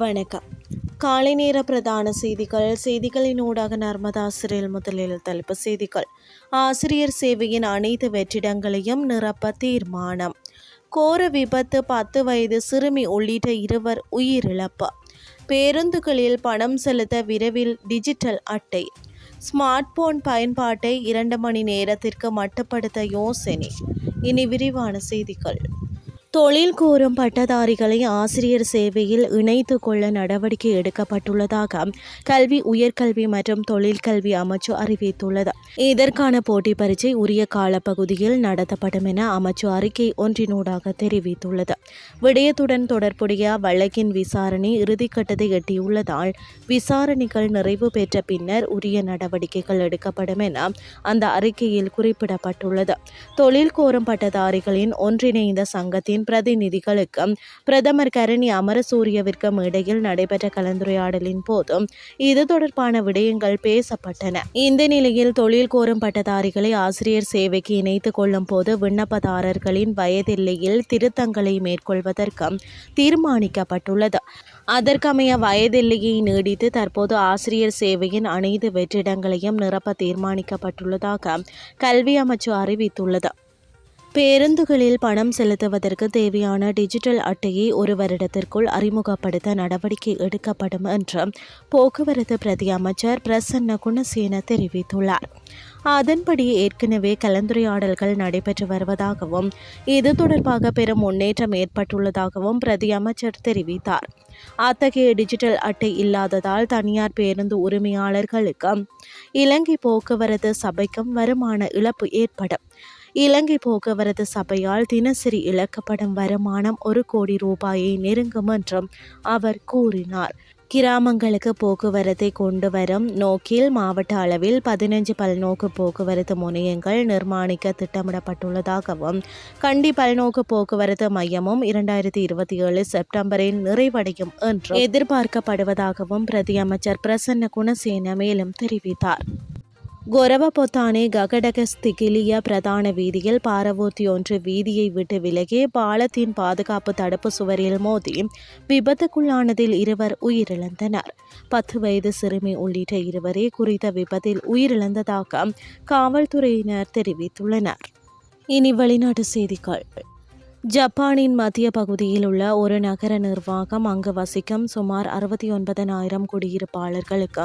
வணக்கம். காலை நேர பிரதான செய்திகள். செய்திகளின் ஊடாக நர்மதாசிரியர் முதலில் தலைப்பு செய்திகள். ஆசிரியர் சேவையின் அனைத்து வெற்றிடங்களையும் நிரப்ப தீர்மானம். கோர விபத்து பத்து வயது சிறுமி உள்ளிட்ட இருவர் உயிரிழப்பு. பேருந்துகளில் பணம் செலுத்த விரைவில் டிஜிட்டல் அட்டை. ஸ்மார்ட் போன் பயன்பாட்டை இரண்டு மணி நேரத்திற்கு மட்டுப்படுத்த யோசனை. இனி விரிவான செய்திகள். தொழில் கோரும் பட்டதாரிகளை ஆசிரியர் சேவையில் இணைத்து கொள்ள நடவடிக்கை எடுக்கப்பட்டுள்ளதாக கல்வி உயர்கல்வி மற்றும் தொழிற்கல்வி அமைச்சு அறிவித்துள்ளது. இதற்கான போட்டி பரீட்சை உரிய காலப்பகுதியில் நடத்தப்படும் என அமைச்சு அறிக்கை ஒன்றினூடாக தெரிவித்துள்ளது. விடயத்துடன் தொடர்புடைய வழக்கின் விசாரணை இறுதிக்கட்டத்தை எட்டியுள்ளதால் விசாரணைகள் நிறைவு பெற்ற பின்னர் உரிய நடவடிக்கைகள் எடுக்கப்படும் என அந்த அறிக்கையில் குறிப்பிடப்பட்டுள்ளது. தொழில் கோரும் பட்டதாரிகளின் ஒன்றிணைந்த சங்கத்தின் பிரதிநிதிகளுக்கும் பிரதமர் கரணி அமரசூரியவிற்கும் இடையில் நடைபெற்ற கலந்துரையாடலின் போதும் இது தொடர்பான விடயங்கள் பேசப்பட்டன. இந்த நிலையில் தொழில் கோரும் பட்டதாரிகளை ஆசிரியர் சேவைக்கு இணைத்துக் கொள்ளும் போது விண்ணப்பதாரர்களின் வயதில்லையில் திருத்தங்களை மேற்கொள்வதற்கும் தீர்மானிக்கப்பட்டுள்ளது. அதற்கமைய வயதில்லையை நீடித்து தற்போது ஆசிரியர் சேவையின் அனைத்து வெற்றிடங்களையும் நிரப்ப தீர்மானிக்கப்பட்டுள்ளதாக கல்வி அமைச்சு அறிவித்துள்ளது. பேருந்துகளில் பணம் செலுத்துவதற்கு தேவையான டிஜிட்டல் அட்டையை ஒரு வருடத்திற்குள் அறிமுகப்படுத்த நடவடிக்கை எடுக்கப்படும் என்று போக்குவரத்து பிரதி அமைச்சர் பிரசன்ன குணசேன தெரிவித்துள்ளார். அதன்படி ஏற்கனவே கலந்துரையாடல்கள் நடைபெற்று வருவதாகவும் இது தொடர்பாக பெரும் முன்னேற்றம் ஏற்பட்டுள்ளதாகவும் பிரதி அமைச்சர் தெரிவித்தார். அத்தகைய டிஜிட்டல் அட்டை இல்லாததால் தனியார் பேருந்து உரிமையாளர்களுக்கும் இலங்கை போக்குவரத்து சபைக்கும் வருமான இழப்பு ஏற்படும். இலங்கை போக்குவரத்து சபையால் தினசரி இழக்கப்படும் வருமானம் ஒரு கோடி ரூபாயை நெருங்கும் என்றும் அவர் கூறினார். கிராமங்களுக்கு போக்குவரத்தை கொண்டு வரும் நோக்கில் மாவட்ட அளவில் பதினஞ்சு பல்நோக்கு போக்குவரத்து முனையங்கள் நிர்மாணிக்க திட்டமிடப்பட்டுள்ளதாகவும் கண்டி பல்நோக்கு போக்குவரத்து மையமும் இரண்டாயிரத்தி இருபத்தி ஏழு செப்டம்பரில் நிறைவடையும் என்று எதிர்பார்க்கப்படுவதாகவும் பிரதி அமைச்சர் பிரசன்ன குணசேன மேலும் தெரிவித்தார். கொரவபொத்தானே ககடகஸ்திகிலிய பிரதான வீதியில் பாரவூர்த்தி ஒன்று வீதியை விட்டு விலகி பாலத்தின் பாதுகாப்பு தடுப்பு சுவரில் மோதி விபத்துக்குள்ளானதில் இருவர் உயிரிழந்தனர். பத்து வயது சிறுமி உள்ளிட்ட இருவரே குறித்த விபத்தில் உயிரிழந்ததாக காவல்துறையினர் தெரிவித்துள்ளனர். இனி வெளிநாட்டு செய்திகள். ஜப்பானின் மத்திய பகுதியில் உள்ள ஒரு நகர நிர்வாகம் அங்கு வசிக்கும் சுமார் அறுபத்தி ஒன்பதனாயிரம் குடியிருப்பாளர்களுக்கு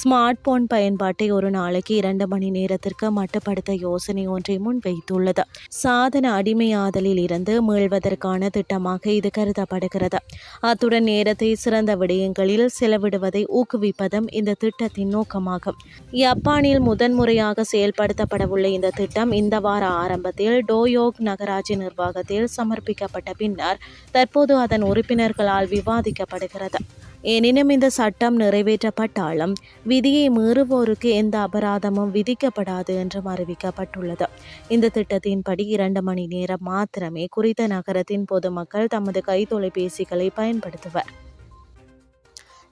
ஸ்மார்ட் போன் பயன்பாட்டை ஒரு நாளைக்கு இரண்டு மணி நேரத்திற்கு மட்டுப்படுத்த யோசனை ஒன்றை முன்வைத்துள்ளது. சாதன அடிமையாதலில் இருந்து மீள்வதற்கான திட்டமாக இது கருதப்படுகிறது. அத்துடன் நேரத்தை சிறந்த விடயங்களில் செலவிடுவதை ஊக்குவிப்பதும் இந்த திட்டத்தின் நோக்கமாகும். ஜப்பானில் முதன்முறையாக செயல்படுத்தப்படவுள்ள இந்த திட்டம் இந்த வார ஆரம்பத்தில் டோயோக் நகராட்சி நிர்வாகத்தில் சமர்ப்பிக்கப்பட்ட பின்னர் தற்போது அதன் உறுப்பினர்களால் விவாதிக்கப்படுகிறது. எனினும் இந்த சட்டம் நிறைவேற்றப்பட்டாலும் விதியை மீறுவோருக்கு எந்த அபராதமும் விதிக்கப்படாது என்றும் அறிவிக்கப்பட்டுள்ளது. இந்த திட்டத்தின்படி இரண்டு மணி நேரம் மாத்திரமே குறித்த நகரத்தின் பொதுமக்கள் தமது கைத்தொலைபேசிகளை பயன்படுத்துவர்.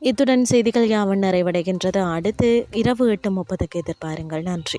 இத்துடன் செய்திகள் யாவன் நிறைவடைகின்றது. அடுத்து இரவு எட்டு முப்பதுக்கு எதிர்பாருங்கள். நன்றி.